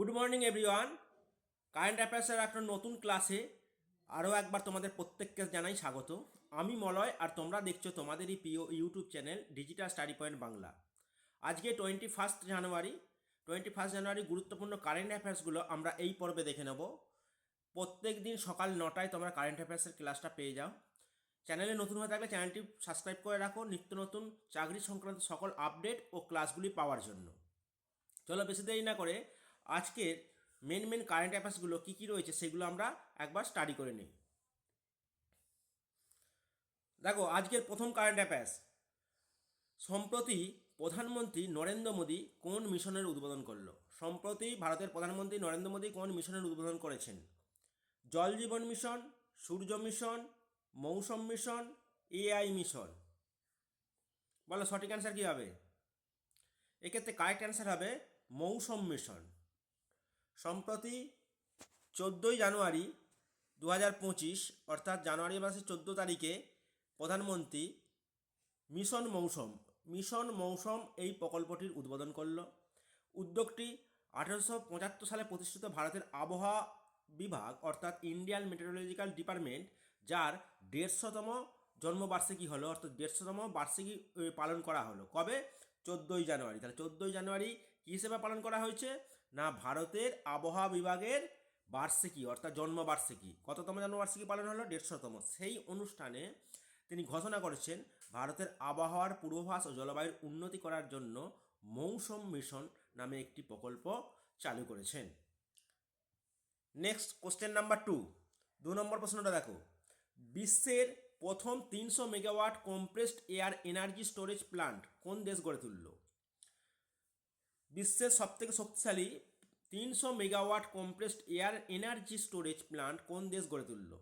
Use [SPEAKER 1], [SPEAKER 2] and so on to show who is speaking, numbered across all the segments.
[SPEAKER 1] Good morning everyone current অ্যাফেয়ার্সের একটা নতুন ক্লাসে আরও একবার তোমাদের প্রত্যেককে জানাই স্বাগত। আমি মলয় আর তোমরা দেখছ তোমাদেরই প্রিয় YouTube channel digital study point Bangla আজকে twenty first January twenty first January গুরুত্বপূর্ণ কারেন্ট অ্যাফেয়ার্সগুলো আমরা এই পর্বে দেখে নেব। প্রত্যেক দিন সকাল নটায় তোমরা কারেন্ট অ্যাফেয়ার্সের ক্লাসটা পেয়ে যাও। চ্যানেলে নতুন হয়ে থাকলে চ্যানেলটি সাবস্ক্রাইব করে রাখো, নিত্য নতুন চাকরি সংক্রান্ত সকল আপডেট ও ক্লাসগুলি পাওয়ার জন্য। চলো বেশি দেরি না করে আজকের মেন মেন কারেন্ট অ্যাফেয়ার্সগুলো কী কী রয়েছে সেগুলো আমরা একবার স্টাডি করে নিই। দেখো, আজকের প্রথম কারেন্ট অ্যাফেয়ার্স সম্প্রতি প্রধানমন্ত্রী নরেন্দ্র মোদী কোন মিশনের উদ্বোধন করল? সম্প্রতি ভারতের প্রধানমন্ত্রী নরেন্দ্র মোদী কোন মিশনের উদ্বোধন করেছেন? Jal Jeevan mission, Surya mission, Mausam mission AI mission. বলো সঠিক অ্যান্সার কী হবে? এক্ষেত্রে কারেক্ট অ্যান্সার হবে মৌসুম মিশন। সম্প্রতি চোদ্দোই জানুয়ারি দু হাজার পঁচিশ, অর্থাৎ জানুয়ারি মাসের চোদ্দ তারিখে প্রধানমন্ত্রী মিশন মৌসুম মিশন মৌসুম এই প্রকল্পটির উদ্বোধন করল। উদ্যোগটি আঠেরোশো পঁচাত্তর সালে প্রতিষ্ঠিত ভারতের আবহাওয়া বিভাগ, অর্থাৎ ইন্ডিয়ান মেটেরোলজিক্যাল ডিপার্টমেন্ট, যার দেড়শোতম জন্মবার্ষিকী হলো, অর্থাৎ দেড়শোতম বার্ষিকী পালন করা হলো। কবে? চোদ্দোই জানুয়ারি। তাহলে চোদ্দোই জানুয়ারি কী হিসেবে পালন করা হয়েছে? না ভারতের আবহাওয়া বিভাগের বার্ষিকী, অর্থাৎ জন্মবার্ষিকী। কততম জন্মবার্ষিকী পালন হলো? দেড়শোতম। সেই অনুষ্ঠানে তিনি ঘোষণা করেছেন, ভারতের আবহাওয়ার পূর্বাভাস ও জলবায়ুর উন্নতি করার জন্য মৌসুম মিশন নামে একটি প্রকল্প চালু করেছেন। নেক্সট কোশ্চেন নাম্বার টু দু নম্বর প্রশ্নটা দেখো। বিশ্বের প্রথম তিনশো megawatt compressed air energy storage plant কোন দেশ গড়ে তুলল? বিশ্বের সবথেকে শক্তিশালী তিনশো megawatt compressed air energy storage plant কোন দেশ গড়ে তুলল?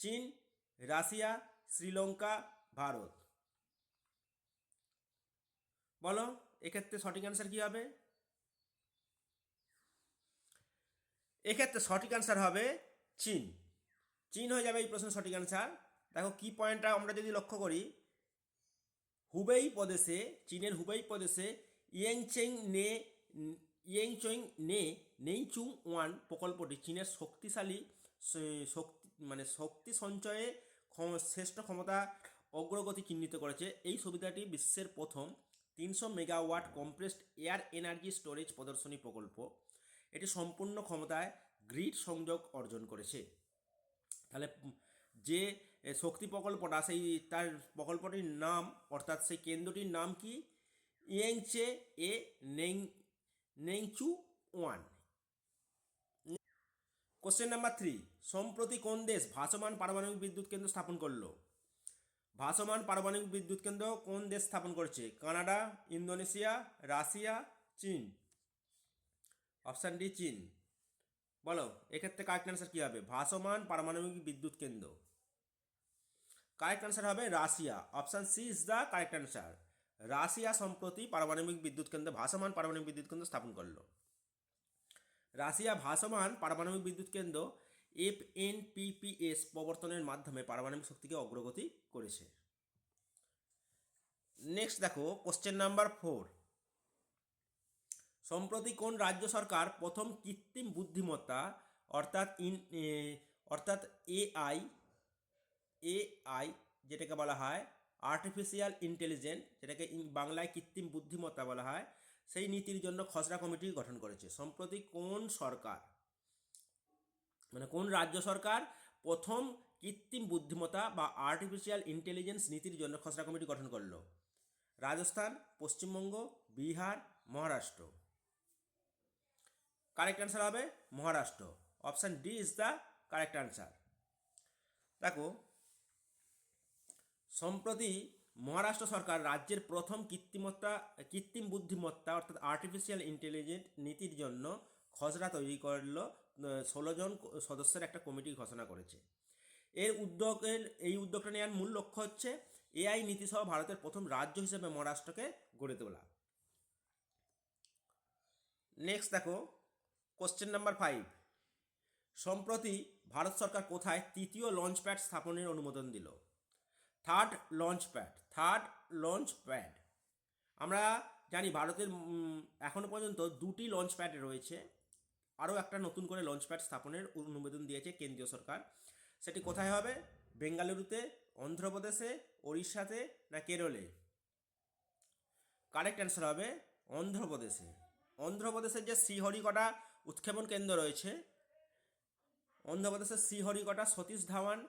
[SPEAKER 1] চীন, রাশিয়া, শ্রীলঙ্কা, ভারত। বলো, এক্ষেত্রে সঠিক অ্যান্সার কী হবে? এক্ষেত্রে সঠিক অ্যান্সার হবে চীন। চীন হয়ে যাবে এই প্রশ্নের সঠিক অ্যান্সার দেখো, কি পয়েন্টটা আমরা যদি লক্ষ্য করি, হুবেই প্রদেশে, চীনের হুবেই প্রদেশে ইয়েংচেং নে ইয়েংচেং নে নেইচুং ওয়ান প্রকল্পটি চীনের শক্তিশালী শক্তি মানে শক্তি সঞ্চয়ে শ্রেষ্ঠ ক্ষমতা অগ্রগতি চিহ্নিত করেছে। এই সুবিধাটি বিশ্বের প্রথম তিনশো megawatt compressed air energy storage প্রদর্শনী প্রকল্প। এটি সম্পূর্ণ ক্ষমতায় গ্রিড সংযোগ অর্জন করেছে। তাহলে যে শক্তি প্রকল্পটা, সেই তার প্রকল্পটির নাম, অর্থাৎ সেই কেন্দ্রটির নাম কি? ইয়েংচে এ নেং নেংচু ওয়ান কোশ্চেন নাম্বার থ্রি সম্প্রতি কোন দেশ ভাসমান পারমাণবিক বিদ্যুৎ কেন্দ্র স্থাপন করল? ভাসমান পারমাণবিক বিদ্যুৎ কেন্দ্র কোন দেশ স্থাপন করছে? কানাডা, ইন্দোনেশিয়া, রাশিয়া, চীন? অপশান ডি চীন। বলো, এক্ষেত্রে কারেক্ট অ্যান্সার কী হবে? ভাসমান পারমাণবিক বিদ্যুৎ কেন্দ্র। কারেক্ট অ্যান্সার হবে Russia. Option C is the correct answer Russia সম্প্রতি পারমাণবিক বিদ্যুৎ কেন্দ্র ভাসমান পারমাণবিক বিদ্যুৎ কেন্দ্র স্থাপন করল। রাশিয়া ভাসমান পারমাণবিক বিদ্যুৎ কেন্দ্র এফ এন পিপিএস প্রবর্তনের মাধ্যমে পারমাণবিক শক্তিকে অগ্রগতি করেছে। নেক্সট দেখো কোশ্চেন নাম্বার ফোর সম্প্রতি কোন রাজ্য সরকার প্রথম কৃত্রিম বুদ্ধিমত্তা, অর্থাৎ ইন অর্থাৎ এআই এআই যেটাকে বলা হয় আর্টিফিশিয়াল ইন্টেলিজেন্ট যেটাকে বাংলায় কৃত্রিম বুদ্ধিমত্তা বলা হয়, সেই নীতির জন্য খসড়া কমিটি গঠন করেছে। সম্প্রতি কোন সরকার মানে কোন রাজ্য সরকার প্রথম কৃত্রিম বুদ্ধিমত্তা বা আর্টিফিশিয়াল ইন্টেলিজেন্স নীতির জন্য খসড়া কমিটি গঠন করল? রাজস্থান, পশ্চিমবঙ্গ, বিহার, মহারাষ্ট্র। কারেক্ট অ্যান্সার হবে Maharashtra. Option D is the correct answer দেখো সম্প্রতি মহারাষ্ট্র সরকার রাজ্যের প্রথম কৃত্রিমত্তা কৃত্রিম বুদ্ধিমত্তা অর্থাৎ আর্টিফিশিয়াল ইন্টেলিজেন্ট নীতির জন্য খসড়া তৈরি করল ষোলো জন সদস্যের একটা কমিটি ঘোষণা করেছে। এর উদ্যোগের, এই উদ্যোগটা নেওয়ার মূল লক্ষ্য হচ্ছে এআই নীতিসহ ভারতের প্রথম রাজ্য হিসেবে মহারাষ্ট্রকে গড়ে তোলা। নেক্সট দেখো কোশ্চেন নাম্বার ফাইভ সম্প্রতি ভারত সরকার কোথায় তৃতীয় লঞ্চ প্যাড স্থাপনের অনুমোদন দিল? Third launch pad, third launch pad. আমরা জানি ভারতের এখনও পর্যন্ত দুটি লঞ্চ প্যাড রয়েছে। আরও একটা নতুন করে লঞ্চ প্যাড স্থাপনের অনুমোদন দিয়েছে কেন্দ্রীয় সরকার। সেটি কোথায় হবে? বেঙ্গালুরুতে, অন্ধ্রপ্রদেশে, ওড়িশাতে না কেরলে? কারেক্ট অ্যান্সার হবে অন্ধ্রপ্রদেশে। অন্ধ্রপ্রদেশের যে শ্রীহরিকটা উৎক্ষেপণ কেন্দ্র রয়েছে, অন্ধ্রপ্রদেশের শ্রীহরিকটা সতীশ ধাওয়ান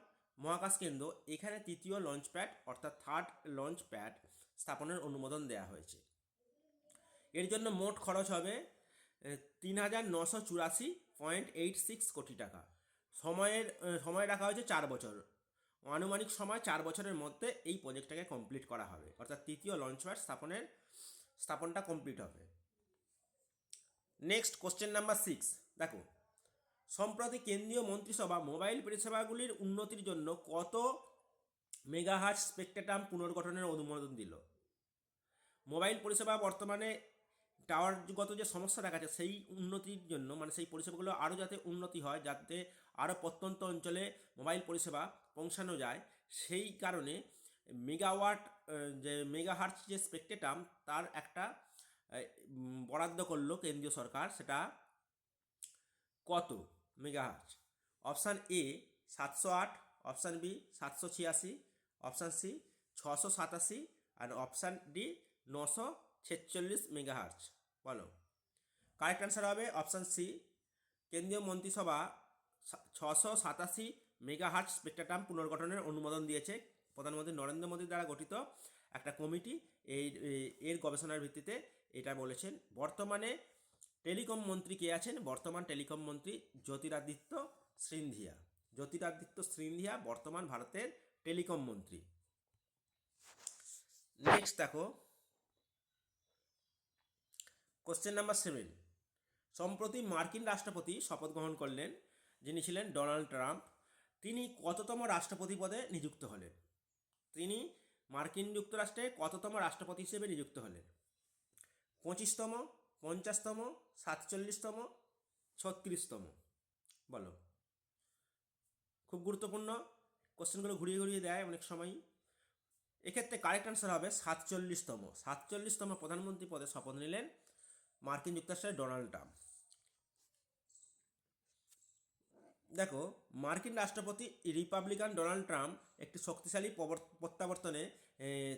[SPEAKER 1] মহাকাশ কেন্দ্র এখানে তৃতীয় লঞ্চ প্যাড অর্থাৎ থার্ড লঞ্চ প্যাড স্থাপনের অনুমোদন দেওয়া হয়েছে। এর জন্য মোট খরচ হবে তিন হাজার নশো চুরাশি পয়েন্ট এইট সিক্স কোটি টাকা। সময়ের সময় রাখা হয়েছে চার বছর। আনুমানিক সময় চার বছরের মধ্যে এই প্রজেক্টটাকে কমপ্লিট করা হবে। অর্থাৎ তৃতীয় লঞ্চ প্যাড স্থাপনের, স্থাপনটা কমপ্লিট হবে। নেক্সট কোশ্চেন নাম্বার সিক্স দেখো সম্প্রতি কেন্দ্রীয় মন্ত্রিসভা, মোবাইল পরিষেবাগুলির উন্নতির জন্য কত মেগাহার্জ স্পেকট্রাম পুনর্গঠনের অনুমোদন দিল? মোবাইল পরিষেবা বর্তমানে টাওয়ারগত যে সমস্যা দেখা যাচ্ছে, সেই উন্নতির জন্য মানে সেই পরিষেবাগুলো আরও যাতে উন্নতি হয়, যাতে আরও প্রত্যন্ত অঞ্চলে মোবাইল পরিষেবা পৌঁছানো যায়, সেই কারণে মেগাওয়াট যে মেগাহার্জ যে স্পেকট্রাম, তার একটা বরাদ্দ করল কেন্দ্রীয় সরকার, সেটা কত? মেগাহার্জ। অপশান এ সাতশো আট, অপশান বি সাতশো ছিয়াশি, অপশান সি ছশো সাতাশি আর অপশান ডি নশো ছেচল্লিশ মেগাহার্জ। বলো। কারেক্ট অ্যান্সার হবে অপশান সি কেন্দ্রীয় মন্ত্রিসভা ছশো সাতাশি মেগাহার্জ স্পেকট্রাম পুনর্গঠনের অনুমোদন দিয়েছে প্রধানমন্ত্রী নরেন্দ্র মোদীর দ্বারা গঠিত একটা কমিটি। এই- এর গবেষণার ভিত্তিতে এটা বলেছেন। বর্তমানে টেলিকম মন্ত্রী কে আছেন? বর্তমান টেলিকম মন্ত্রী জ্যোতিরাদিত্য সিন্ধিয়া। জ্যোতিরাদিত্য সিন্ধিয়া বর্তমান ভারতের টেলিকম মন্ত্রী। নেক্সট দেখো। কোশ্চেন নাম্বার সেভেন সম্প্রতি মার্কিন রাষ্ট্রপতি শপথ গ্রহণ করলেন, যিনি ছিলেন ডোনাল্ড ট্রাম্প, তিনি কততম রাষ্ট্রপতি পদে নিযুক্ত হলেন? তিনি মার্কিন যুক্তরাষ্ট্রে কততম রাষ্ট্রপতি হিসেবে নিযুক্ত হলেন? পঁচিশতম পঞ্চাশতম, সাতচল্লিশতম, ছত্রিশতম। বলো। খুব গুরুত্বপূর্ণ। কোশ্চেনগুলো ঘুরিয়ে ঘুরিয়ে দেয় অনেক সময়। এক্ষেত্রে কারেক্ট অ্যান্সার হবে সাতচল্লিশতম। সাতচল্লিশতম প্রধানমন্ত্রী পদে শপথ নিলেন মার্কিন যুক্তরাষ্ট্রের ডোনাল্ড ট্রাম্প। দেখো, মার্কিন রাষ্ট্রপতি রিপাবলিকান ডোনাল্ড ট্রাম্প একটি শক্তিশালী প্রত্যাবর্তনে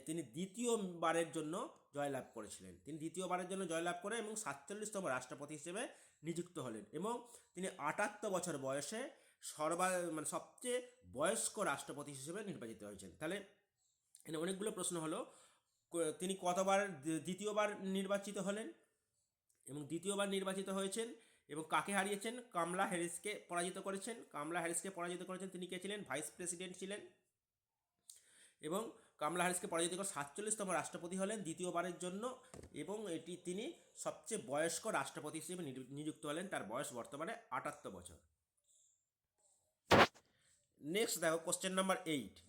[SPEAKER 1] তিনি দ্বিতীয়বারের জন্য জয়লাভ করেছিলেন। তিনি দ্বিতীয়বারের জন্য জয়লাভ করে এবং সাতচল্লিশতম রাষ্ট্রপতি হিসেবে নিযুক্ত হলেন এবং তিনি আটাত্তর বছর বয়সে সর্বা মানে সবচেয়ে বয়স্ক রাষ্ট্রপতি হিসেবে নির্বাচিত হয়েছেন। তাহলে এখানে অনেকগুলো প্রশ্ন হলো তিনি কতবার দ্বিতীয়বার নির্বাচিত হলেন এবং দ্বিতীয়বার নির্বাচিত হয়েছেন? এবং কাকে হারিয়েছেন? কামলা হ্যারিসকে পরাজিত করেছেন। কামলা হ্যারিসকে পরাজিত করেছেন তিনি কে ছিলেন? ভাইস প্রেসিডেন্ট ছিলেন। এবং কামলা হ্যারিসকে পরাজিত করে সাতচল্লিশতম রাষ্ট্রপতি হলেন দ্বিতীয়বারের জন্য। এবং এটি তিনি সবচেয়ে বয়স্ক রাষ্ট্রপতি হিসেবে নিযুক্ত হলেন। তার বয়স বর্তমানে আটাত্তর বছর। নেক্সট দেখো, কোশ্চেন নাম্বার এইট।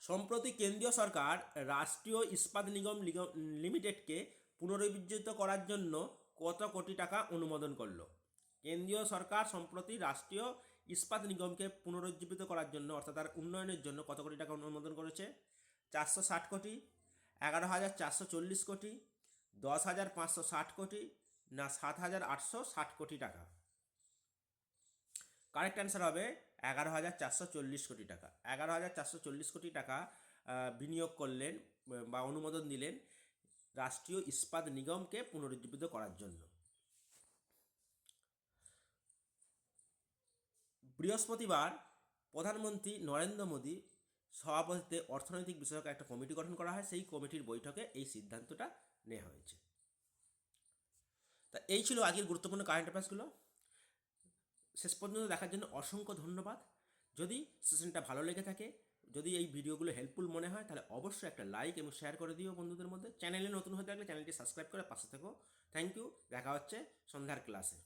[SPEAKER 1] সম্প্রতি কেন্দ্রীয় সরকার রাষ্ট্রীয় ইস্পাত নিগম লিমিটেডকে পুনরুজ্জীবিত করার জন্য কত কোটি টাকা অনুমোদন করল? কেন্দ্রীয় সরকার সম্প্রতি রাষ্ট্রীয় ইস্পাত নিগমকে পুনরুজ্জীবিত করার জন্য, অর্থাৎ তার উন্নয়নের জন্য কত কোটি টাকা অনুমোদন করেছে? চারশো ষাট কোটি, এগারো হাজার চারশো চল্লিশ কোটি, দশ হাজার পাঁচশো ষাট কোটি, না, সাত হাজার আটশো ষাট কোটি টাকা। কারেক্ট অ্যান্সার হবে এগারো হাজার চারশো চল্লিশ কোটি টাকা। এগারো হাজার চারশো চল্লিশ কোটি টাকা বিনিয়োগ করলেন, বা অনুমোদন দিলেন রাষ্ট্রীয় ইস্পাত নিগমকে পুনরুজ্জীবিত করার জন্য। বৃহস্পতিবার প্রধানমন্ত্রী নরেন্দ্র মোদী সভাপতিতে অর্থনৈতিক বিষয়ক একটা কমিটি গঠন করা হয়। সেই কমিটির বৈঠকে এই সিদ্ধান্তটা নেওয়া হয়েছে। তা এই ছিল আগের গুরুত্বপূর্ণ কারেন্ট অ্যাফেয়ার্সগুলো শেষ পর্যন্ত দেখার জন্য অসংখ্য ধন্যবাদ। যদি সেশনটা ভালো লেগে থাকে যদি এই ভিডিওগুলো হেল্পফুল মনে হয়, তাহলে অবশ্যই একটা লাইক এবং শেয়ার করে দিও বন্ধুদের মধ্যে। চ্যানেলে নতুন হয়ে থাকলে চ্যানেলটি সাবস্ক্রাইব করে পাশে থেকো। থ্যাংক ইউ দেখা হচ্ছে সন্ধ্যার ক্লাসে